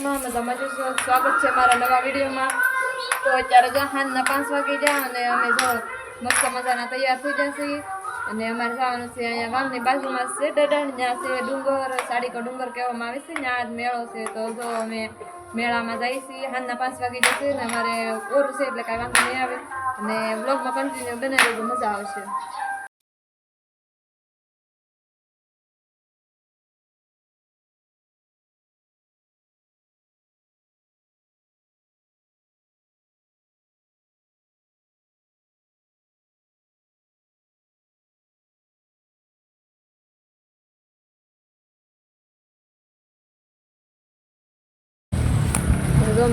મજામાં મજામાં જ. સ્વાગત છે મારા નવા વિડીયોમાં. તો અત્યારે જો સાંજના પાંચ વાગી જાય અને અમે જો મસ્ત મજાના તૈયાર થઈ જશે અને અમારે જવાનું છે અહીંયા ગામની બાજુમાં છે ડડણ ત્યાં છે ડુંગર સાડીકો ડુંગર કહેવામાં આવે છે, ત્યાં જ મેળો છે. તો જો અમે મેળામાં જઈએ છીએ, સાંજના પાંચ વાગી જશે ને અમારે ઓરું છે એટલે કાંઈ વાંધો નહીં આવે. અને બ્લોગમાં કન્ટિન્યુ બનાવી મજા આવશે.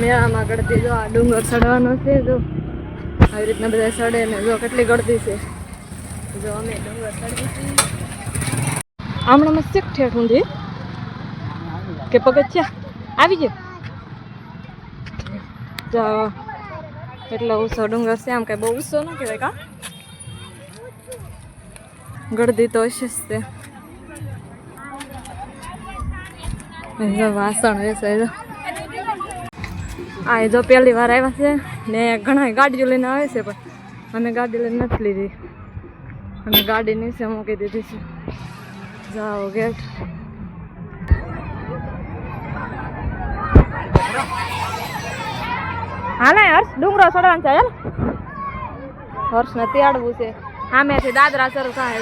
મેળામાં ગળતી જો આ ડુંગર ચડવાનો છે, જો આવી રીતના બધા ચડે ને જો કેટલી ગળતી છે. જો અમે ડુંગર ચડવી છીએ હમણાં મસ્ત ઠેઠ ઊંધી. કે પગથિયા? આવી ગયો? તો એટલો ઊંચો ડુંગર છે, આમ કંઈ બહુ ઊંચો ન કહેવાય કા? ગળદી તો હશે જ તે. વાસણ વેસાય આ જો પહેલી વાર આવ્યા છે ને ઘણા ગાડીઓ લઈને આવે છે પણ અમે ગાડી લઈને નથી લીધી. અમે ગાડી નીચે મૂકી દીધી છે. જાઓ ગેટ. હાલે, હર્ષ, ડુંગરો ચડવાનું છે હર્ષ ને તેડવું છે. સામેથી દાદરા શરૂ થાય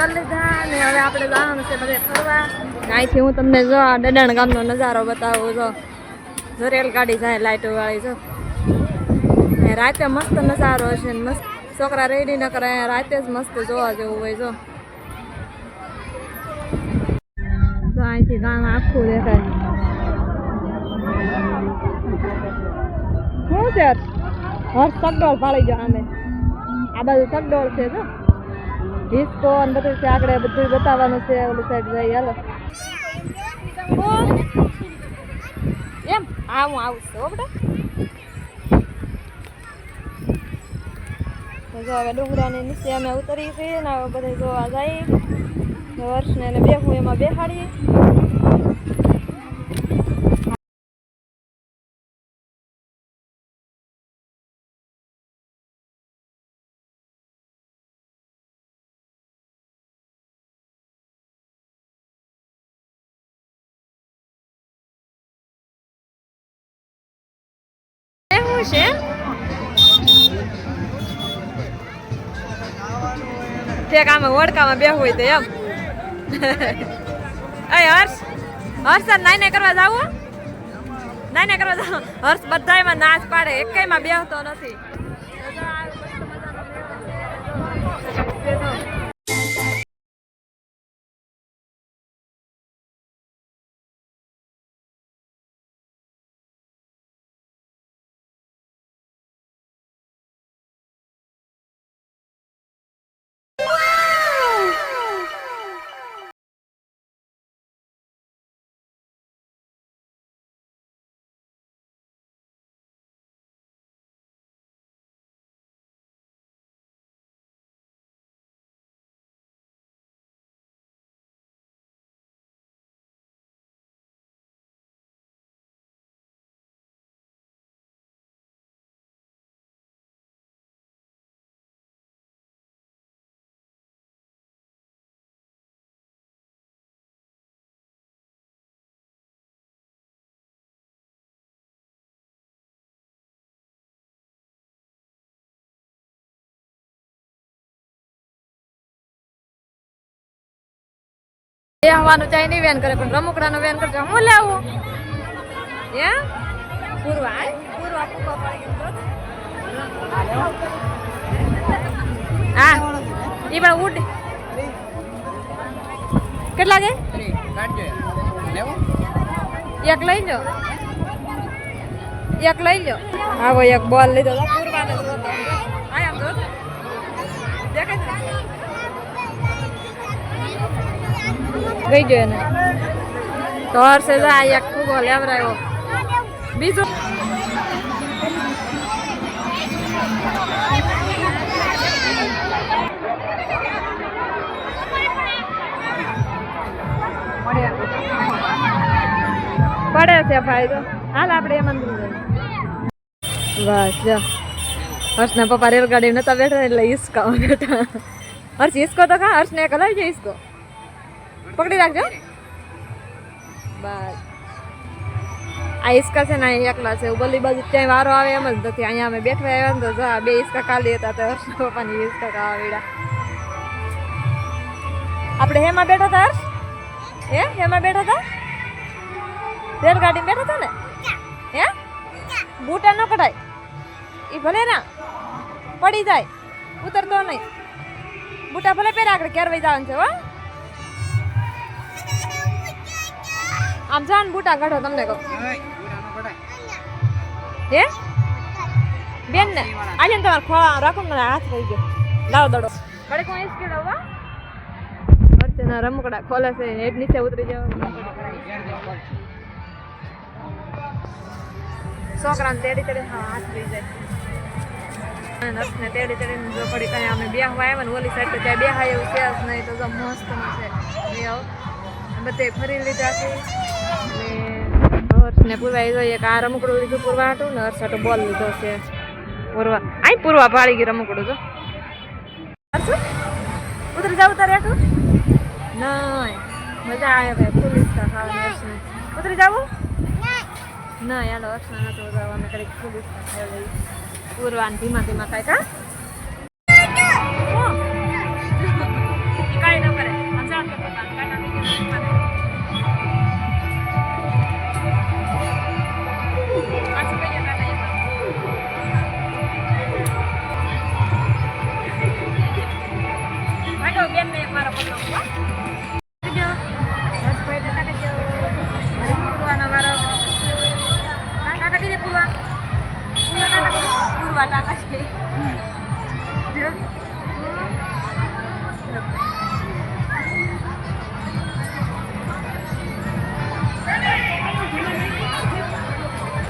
કરી લીધા ને હવે આપણે જવાનું છે બધે ફરવા. અહીંથી હું તમને જો આ દડાણ ગામનો નજારો બતાવું, જો. જો રેલગાડી જાય લાઇટો વાળી, જો. રાતે મસ્ત નજારો હશે મસ્ત. છોકરા રેડી ન કરે રાતે જ મસ્ત જોવા જેવું હોય જો અહીંથી ગામ આખું દેખાય. શું છે? હર્ષ સગડોળ પાડી ગયો આમે. આ બાજુ સગડોળ છે, જો. ડિસ્કો અને બધું છે. આગળ બધું બતાવવાનું છે ઓલી સાઈડ જઈ હાલો. એમ હા હું આવું છું આપણે જો હવે ડુંગરાની નીચે અમે ઉતરી છીએ ને હવે બધા જોવા જઈએ. વર્ષને એને બેહું, એમાં બેહાડીએ. શું છે? તે કામે ઓળકામાં બેહવું હોય તો એમ. અય હર્ષ હર્ષ તાર નાઈ નાઈ કરવા જાવું? નાઈ નાઈ કરવા જાવ? હર્ષ બધાયમાં નાચ પાડે, એકેયમાં બેહતો નથી. એ હવાનું ચાય નહીં વેન કરે, પણ રમકડાનો વેન કરજો. હું લેવું? હે? પૂરવા પૂર્વા હા. એ પણ ઉડ. કેટલા છે એક લઈ લો એક લઈ લ્યો. આવો એક બોલ લીધો. તો. દેખાય ગઈ ગયો એને. તો હર્ષે જા આ એક ફૂગો લેવરાયો. બીજું. પડે છે ભાઈ તો. હાલ આપણે એ બસ હર્ષના પપ્પા રેલગાડી નતા બેઠા એટલે હિસકા બેઠા. હર્ષ, ઈસકો તો ખા, હર્ષને એક હલાવી છે હિસકો પકડી રાખજો. બસ આ ઈસકા છે ને અહીંયા એકલા છે. ઉબલી બાજુ ક્યાંય વારો આવે એમ જ નથી. અહીંયા અમે બેઠવા આવ્યા ને તો જા બે ઈસકા ખાલી હતા તો હર્ષ પપ્પાની ઈસકા ખાવા વીડા આપણે હેમાં બેઠા હતા હર્ષ? હે? હેમાં બેઠા હતા? રેલગાડી બેઠા હતા ને? હે? બૂટા ન કઢાય. એ ભલે ના પડી જાય. ઉતરતો નહીં. બૂટા ભલે પહેરા આગળ કેરવાઈ જવાનું છે, હો? આમ જાન બુટા કાઢો તમને કહું. હે? બેન ને આજે ને તમારે ખોળા રાખો ને હાથ રહી ગયો. લાવો દડો. કડે કોઈ એસ કેડો વા વચ્ચેના રમકડા ખોલે છે હેડ નીચે ઉતરી જાવ છોકરાને તેડી તેડી હા હાથ રહી જાય. નર્સને તેડી તેડીને જો પડી કઈ અમે બે આવ્યા ને ઓલી સાઈડ તો ત્યાં બે હાય એવું છે જ નહીં તો જો મસ્તનું છે. બે આવ બધે ફરી લીધા છે. અને હર્ષને પૂરવાઈ જોઈએ, કે આ રમકડું લીધું પૂરવા હતું ને હર્ષ બોલ લીધો છે. પૂરવા, આઈ પૂરવા ભાળી ગઈ રમકડું જો હર્ષ ઉતરી જાવ ઉતારે હતું નહીં, મજા આવે ભાઈ, પોલીસ ખાવાની હર્ષને ઉતરી જાવું? ના યાર હર્ષને નતું ઉતરવા અમે કડીક પોલીસ ખાઈ લઈ પૂરવાન ધીમા ધીમા ખાય કા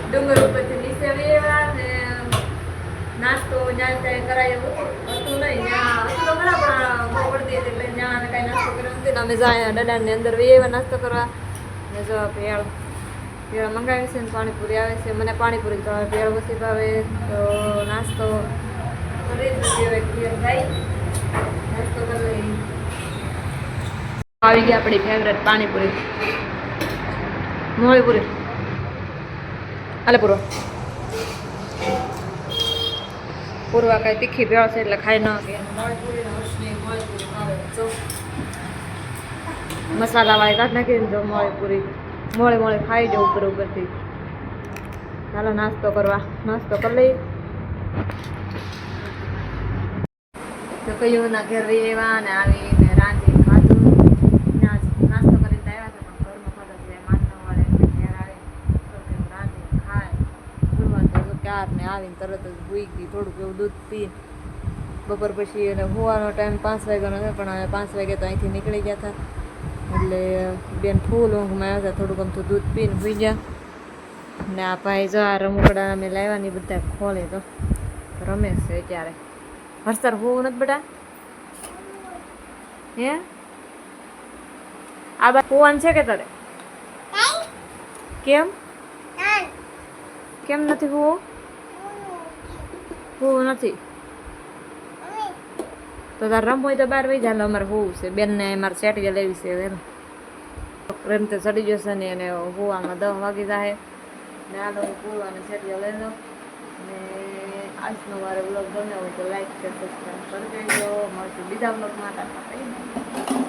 ડુંગર ઉપરથી નીચે વેવા ને નાસ્તો જ્યાં ત્યાં કરાય એવું હતું નહીં ત્યાં હતું તો ખરા પણ બહુ પડતી હતી એટલે ત્યાં કાંઈ નાસ્તો કર્યો નથી ને અમે જાય દડાની અંદર વેવા નાસ્તો કરવા ને જો ભેળ ભેળ મંગાવી છે ને પાણીપુરી આવે છે. મને પાણીપુરી ભાવે ભેળ ઓછી ભાવે તો નાસ્તો નાસ્તો કરી આવી ગઈ આપણી ફેવરેટ પાણીપુરી. મોળીપુરી હાલે પૂરો. પૂરવા કાંઈ તીખી ભેળ છે એટલે ખાઈ ન કે મસાલાવાળી કાઢ નાખી જો મોળી પૂરી મોળે મોળે ખાઈ જાઉં ઉપર ઉપરથી. ચાલો, નાસ્તો કરવા. નાસ્તો કરી લઈ તો કયું ના ઘેર રહેવા આવ્યા ને આવી ને રાંધી ખાધું નાસ્તો કરીને આવ્યા હતા પણ ઘરમાં ખાધા છે માનવ વાળે. ઘેર આવે રાંધી ખાય. ગુરવાન તો ક્યાર ને આવીને તરત જ ભૂઈ ગઈ, થોડુંક એવું દૂધ પી. બપોર પછી અને હોવાનો ટાઈમ પાંચ વાગ્યાનો છે, પણ પાંચ વાગે તો અહીંથી નીકળી ગયા હતા. એટલે બેન ફૂલ ઊંઘમાં આવ્યા હતા થોડુંક આમ તો દૂધ પીને સુઈ ગયા. ને આ ભાઈ જો આ રમકડા અમે લાવ્યા ને બધા ખોલે તો રમે છે અત્યારે. હર્ષર હોવું નથી બેટા? હે? આ બા હોવાનું છે કે તારે? કેમ? કેમ નથી હોવું? હોવું નથી. તો તારે રમ હોય તો બહાર વહી જાય અમારે હોવું છે બેનને મારે સેટી લેવી છે એમ પ્રેમ તો ચડી જશે ને એને હોવામાં દસ વાગી જાય ને આ લોકો હોવાને સેટી લઈ લો ને આજનો મારો બ્લોગ ગમ્યો હોય તો લાઈક શેર સબસ્ક્રાઈબ કરી દેજો મળશું બીજા